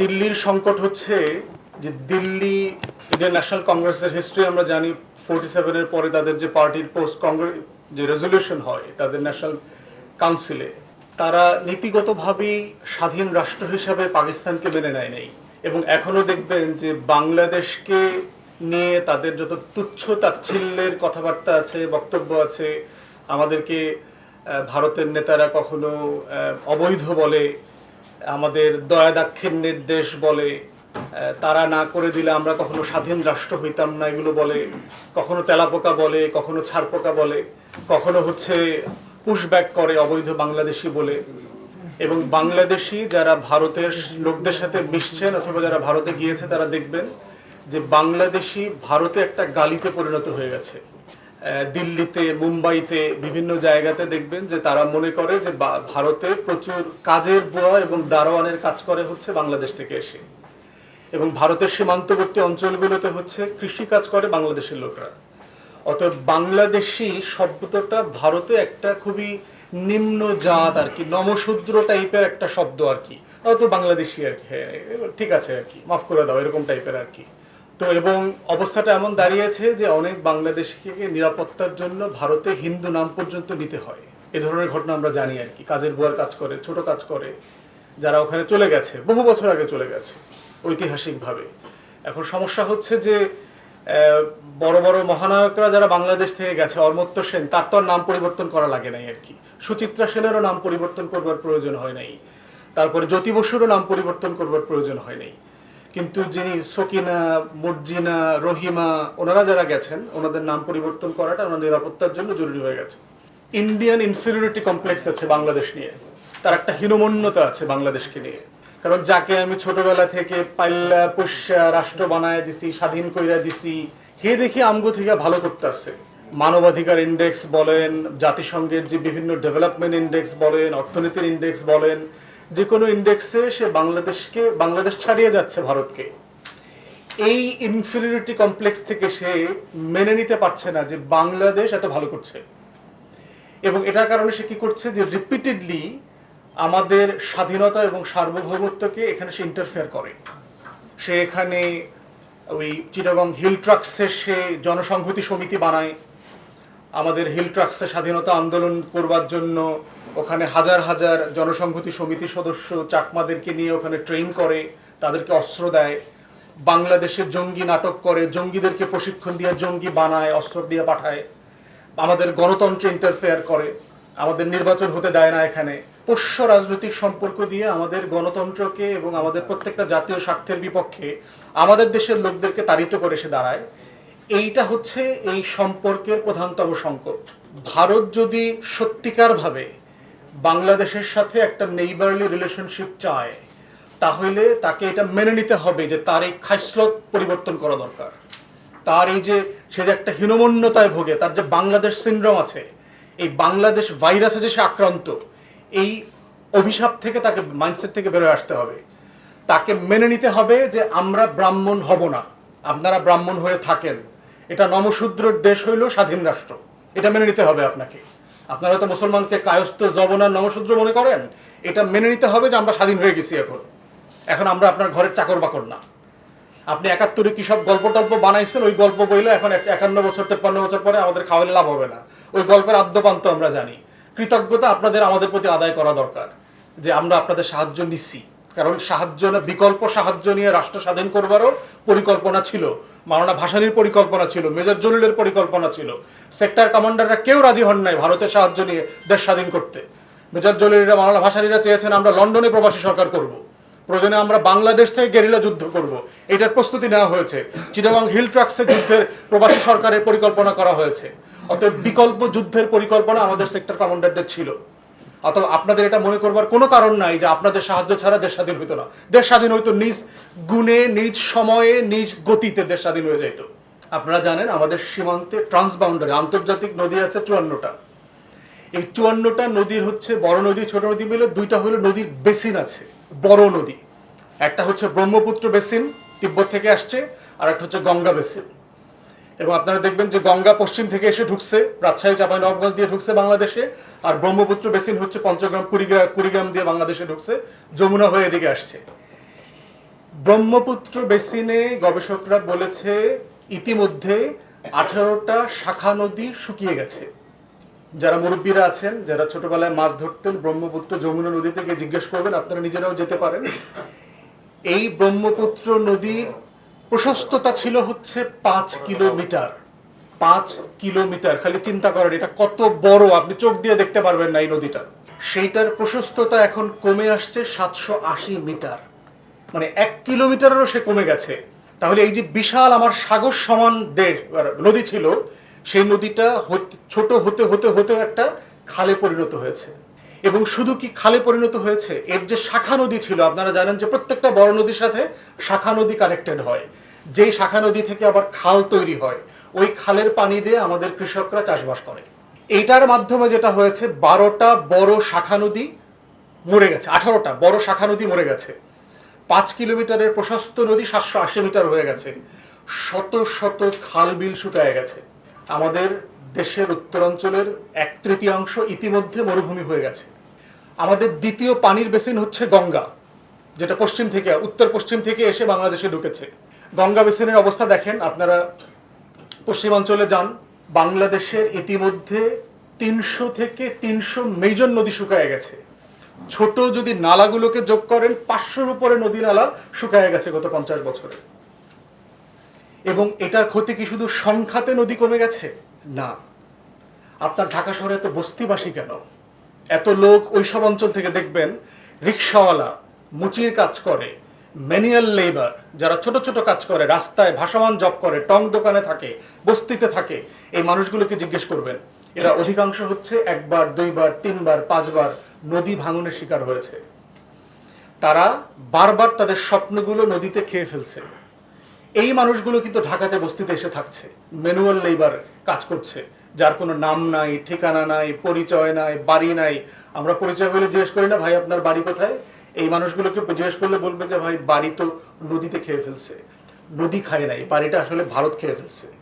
দিল্লির সংকট হচ্ছে যে দিল্লি, ইন্ডিয়ান ন্যাশনাল কংগ্রেসের হিস্ট্রি আমরা জানি ফোর্টি সেভেনের পরে তাদের যে পার্টির পোস্ট কংগ্রেস যে রেজলিউশন হয় তাদের ন্যাশনাল কাউন্সিলে তারা নীতিগতভাবেই স্বাধীন রাষ্ট্র হিসাবে পাকিস্তানকে মেনে নেয় নেই। এবং এখনও দেখবেন যে বাংলাদেশকে নিয়ে তাদের যত তুচ্ছ তাচ্ছিল্যের কথাবার্তা আছে, বক্তব্য আছে, আমাদেরকে ভারতের নেতারা কখনো অবৈধ বলে আমাদের দয়া দাক্ষিণ্যের নির্দেশ বলে তারা না করে দিলে আমরা কখনো স্বাধীন রাষ্ট্র হইতাম না, এগুলো বলে, কখনো তেলাপোকা বলে, কখনো ছারপোকা বলে, কখনো হচ্ছে পুশব্যাক করে অবৈধ বাংলাদেশি বলে। এবং বাংলাদেশি যারা ভারতের লোকদের সাথে মিশছেন অথবা যারা ভারতে গিয়েছে, তারা দেখবেন যে বাংলাদেশি ভারতে একটা গালিতে পরিণত হয়ে গেছে। দিল্লিতে মুম্বাইতে বিভিন্ন জায়গাতে দেখবেন যে তারা মনে করে যে ভারতে প্রচুর কাজের বুয়া এবং দারোয়ানের কাজ করে হচ্ছে বাংলাদেশ থেকে এসে। এবং ভারতের সীমান্তবর্তী অঞ্চলগুলোতে হচ্ছে কৃষি কাজ করে বাংলাদেশের লোকরা। অতএব বাংলাদেশি শব্দটা ভারতে একটা খুবই নিম্ন জাত আর কি নমশূদ্র টাইপের একটা শব্দ আর কি। হয়তো বাংলাদেশি আর কি হ্যাঁ, ঠিক আছে আর কি মাফ করে দাও এরকম টাইপের আর কি। তো এবং অবস্থাটা এমন দাঁড়িয়েছে যে অনেক বাংলাদেশিকে নিরাপত্তার জন্য ভারতে হিন্দু নাম পর্যন্ত নিতে হয়। এ ধরনের ঘটনা আমরা জানি আর কি। কাজের বুয়ার কাজ করে, ছোট কাজ করে, যারা ওখানে চলে গেছে, বহু বছর আগে চলে গেছে, ঐতিহাসিকভাবে। এখন সমস্যা হচ্ছে যে বড় বড় মহানায়করা যারা বাংলাদেশ থেকে গেছে অর্মত্য সেন, তার তো নাম পরিবর্তন করা লাগে নাই আর কি। সুচিত্রা সেনেরও নাম পরিবর্তন করবার প্রয়োজন হয় নাই। তারপরে জ্যোতি বসুরও নাম পরিবর্তন করবার প্রয়োজন হয় নাই। কিন্তু যিনি সকিনা, মর্জিনা, রহিমা, ওনারা যারা গেছেন, ওনাদের নাম পরিবর্তন করাটা ওনার নিরাপত্তার জন্য জরুরি হয়ে গেছে। ইন্ডিয়ান ইনফিরিয়রিটি কমপ্লেক্স আছে বাংলাদেশ নিয়ে। তার একটা হীনমন্যতা আছে বাংলাদেশকে নিয়ে। কারণ যাকে আমি ছোটবেলা থেকে পাল্লা, পুষ্যা, রাষ্ট্র বানায় দিছি, স্বাধীন কইরা দিছি, হে দেখি আমগো থেকে ভালো করতে করতেছে। মানবাধিকার ইন্ডেক্স বলেন, জাতিসংঘের যে বিভিন্ন ডেভেলপমেন্ট ইন্ডেক্স বলেন, অর্থনীতির ইন্ডেক্স বলেন যে কোনো ইন্ডেক্সে সে বাংলাদেশকে, বাংলাদেশ ছাড়িয়ে যাচ্ছে ভারতকে। এই ইনফিরিয়রিটি কমপ্লেক্স থেকে সে মেনে নিতে পারছে না যে বাংলাদেশ এত ভালো করছে। এবং এটার কারণে সে কি করছে যে রিপিটেডলি আমাদের স্বাধীনতা এবং সার্বভৌমত্বকে এখানে সে ইন্টারফেয়ার করে। সে এখানে ওই চিটাগং হিল ট্রাক্সের সে জনসংহতি সমিতি বানায়। আমাদের হিল ট্রাক্সে স্বাধীনতা আন্দোলন করবার জন্য ওখানে হাজার হাজার জনসংহতি সমিতি সদস্য চাকমাদেরকে নিয়ে ওখানে ট্রেন করে, তাদেরকে অস্ত্র দেয়। বাংলাদেশে জঙ্গি নাটক করে, জঙ্গিদেরকে প্রশিক্ষণ দিয়ে জঙ্গি বানায়, অস্ত্র দিয়ে পাঠায়। আমাদের গণতন্ত্রে ইন্টারফেয়ার করে। আমাদের নির্বাচন হতে দেয় না এখানে। পোষ্য রাজনৈতিক সম্পর্ক দিয়ে আমাদের গণতন্ত্রকে এবং আমাদের প্রত্যেকটা জাতীয় স্বার্থের বিপক্ষে আমাদের দেশের লোকদেরকে তাড়িত করে সে দাঁড়ায়। এইটা হচ্ছে এই সম্পর্কের প্রধানতম সংকট। ভারত যদি সত্যিকারভাবে বাংলাদেশের সাথে একটা নেইবারলি রিলেশনশিপ চায়, তাহলে তাকে এটা মেনে নিতে হবে যে তার এই খাসলত পরিবর্তন করা দরকার। তার এই যে সে যে একটা হীনমন্যতায় ভোগে, তার যে বাংলাদেশ সিন্ড্রোম আছে, এই বাংলাদেশ ভাইরাসে যে সে আক্রান্ত, এই অভিশাপ থেকে তাকে মাইন্ডসেট থেকে বেরোয় আসতে হবে। তাকে মেনে নিতে হবে যে আমরা ব্রাহ্মণ হব না। আপনারা ব্রাহ্মণ হয়ে থাকেন। এটা নমশূদ্রের দেশ হইল স্বাধীন রাষ্ট্র। এটা মেনে নিতে হবে আপনাকে। আপনারা তো মুসলমানকে কায়স্থ জবনার নমশূদ্র মনে করেন? এটা মেনে নিতে হবে যে আমরা স্বাধীন হয়ে গেছি এখন। এখন আমরা আপনার ঘরের চাকর বাকর না। আপনি একাত্তরে কি সব গল্প টল্প বানাইছেন? ওই গল্প বইলে এখন এক- একান্ন বছর, তেপ্পান্ন বছর পরে আমাদের খাওয়ালে লাভ হবে না। ওই গল্পের আদ্যপান্ত আমরা জানি। কৃতজ্ঞতা আপনাদের, আমাদের প্রতি আদায় করা দরকার যে আমরা আপনাদের সাহায্য নিচ্ছি। কারণ সাহায্য বিকল্প সাহায্য নিয়ে রাষ্ট্র স্বাধীন করবারও পরিকল্পনা ছিল। মাওলানা ভাসানির পরিকল্পনা ছিল, মেজর জলিলের পরিকল্পনা ছিল। সেক্টর কমান্ডাররা কেউ রাজি হন নাই ভারতের সাহায্য নিয়ে দেশ স্বাধীন করতে। মেজর জলিলরা, মাওলানা ভাসানিরা চেয়েছেন আমরা লন্ডনে প্রবাসী সরকার করব। প্রয়োজনে আমরা বাংলাদেশ থেকে গেরিলা যুদ্ধ করব। এটার প্রস্তুতি নেওয়া হয়েছে। চিটাগং হিল ট্রাক্সে যুদ্ধের প্রবাসী সরকারের পরিকল্পনা করা হয়েছে। অতএব বিকল্প যুদ্ধের পরিকল্পনা আমাদের সেক্টর কমান্ডারদের ছিল। অথবা আপনাদের এটা মনে করবার কোনো কারণ নাই যে আপনাদের সাহায্য ছাড়া দেশ স্বাধীন হইতো না। দেশ স্বাধীন হইতো নিজ গুণে, নিজ সময়ে, নিজ গতিতে দেশ স্বাধীন হয়ে যেত আপনারা জানেন আমাদের সীমান্তে ট্রান্সবাউন্ডারি আন্তর্জাতিক নদী আছে চুয়ান্নটা। এই চুয়ান্নটা নদীর হচ্ছে বড় নদী, ছোট নদী মিলে দুইটা হলো নদীর বেসিন আছে, বড় নদী। একটা হচ্ছে ব্রহ্মপুত্র বেসিন, তিব্বত থেকে আসছে আর একটা হচ্ছে গঙ্গা বেসিন। এবং আপনারা দেখবেন যে গঙ্গা পশ্চিম থেকে এসে ঢুকছে, রাজশাহী চাঁপাইনবাবগঞ্জ দিয়ে ঢুকছে বাংলাদেশে, আর ব্রহ্মপুত্র বেসিন হচ্ছে পঞ্চগ্রাম কুড়িগ্রাম কুড়িগ্রাম দিয়ে বাংলাদেশে ঢুকছে, যমুনা হয়ে এদিকে আসছে। ব্রহ্মপুত্র বেসিনে গবেষকরা বলেছে, ইতিমধ্যে আঠারোটা শাখা নদী শুকিয়ে গেছে। যারা মুরব্বীরা আছেন, যারা ছোটবেলায় মাছ ধরতেন, ব্রহ্মপুত্র যমুনা নদী থেকে জিজ্ঞেস করবেন, আপনারা নিজেরাও যেতে পারেন। এই ব্রহ্মপুত্র নদীর প্রশস্ততা ছিল হচ্ছে পাঁচ কিলোমিটার। পাঁচ কিলোমিটার, খালি চিন্তা করেন এটা কত বড়, আপনি চোখ দিয়ে দেখতে পারবেন না এই নদীটা। সেইটার প্রশস্ততা এখন কমে আসছে সাতশো আশি মিটার। মানে এক কিলোমিটারেরও সে কমে গেছে। তাহলে এই যে বিশাল আমার সাগর সমান দেশ নদী ছিল, সেই নদীটা ছোট হতে হতে হতে একটা খালে পরিণত হয়েছে। এবং শুধু কি খালে পরিণত হয়েছে? এর যে শাখা নদী ছিল, আপনারা জানেন যে প্রত্যেকটা বড় নদীর সাথে শাখা নদী কানেক্টেড হয়। যেই শাখা নদী থেকে আবার খাল তৈরি হয়, ওই খালের পানি দিয়ে আমাদের কৃষকরা চাষবাস করে। এইটার মাধ্যমে যেটা হয়েছে, বারোটা বড় শাখা নদী মরে গেছে, আঠারোটা বড় শাখা নদী মরে গেছে। পাঁচ কিলোমিটারের প্রশস্ত নদী সাতশো আশি মিটার হয়ে গেছে। শত শত খাল বিল শুকায় গেছে। আমাদের দেশের উত্তরাঞ্চলের এক তৃতীয়াংশ ইতিমধ্যে মরুভূমি হয়ে গেছে। আমাদের দ্বিতীয় পানির বেসিন হচ্ছে গঙ্গা, যেটা পশ্চিম থেকে, উত্তর পশ্চিম থেকে এসে বাংলাদেশে ঢুকেছে। গঙ্গা বেসিনের অবস্থা দেখেন, আপনারা পশ্চিমাঞ্চলে যান, বাংলাদেশের ইতিমধ্যে তিনশো থেকে তিনশো মেজর নদী শুকায় গেছে। ছোট যদি নালাগুলোকে যোগ করেন, পাঁচশোর উপরে নদী নালা শুকায় গেছে গত পঞ্চাশ বছরে। এবং এটার ক্ষতি কি শুধু সংখ্যাতে নদী কমে গেছে? না। আপনার ঢাকা শহরে এত বস্তিবাসী কেন? এত লোক ওইসব অঞ্চল থেকে দেখবেন রিক্সাওয়ালা, মুচির কাজ করে, ম্যানুয়াল লেবার, যারা ছোট ছোট কাজ করে, রাস্তায় ভাসমান জব করে, টং দোকানে থাকে, বস্তিতে থাকে, এই মানুষগুলোকে জিজ্ঞেস করবেন। এরা অধিকাংশ হচ্ছে একবার, দুইবার, তিনবার, পাঁচবার নদী ভাঙনের শিকার হয়েছে। তারা বারবার তাদের স্বপ্নগুলো নদীতে খেয়ে ফেলছে। এই মানুষগুলো কিন্তু ঢাকাতে বস্তিতে এসে থাকছে। ম্যানুয়াল লেবার কাজ করছে। যার কোনো নাম নাই, ঠিকানা নাই, পরিচয় নাই, বাড়ি নাই। আমরা পরিচয় হলে জিজ্ঞেস করি না, ভাই, আপনার বাড়ি কোথায়? এই মানুষগুলোকে জিজ্ঞেস করলে বলবে যে, ভাই, বাড়ি তো নদীতে খেয়ে ফেলছে। নদী খায় নাই, বাড়িটা আসলে ভারত খেয়ে ফেলছে।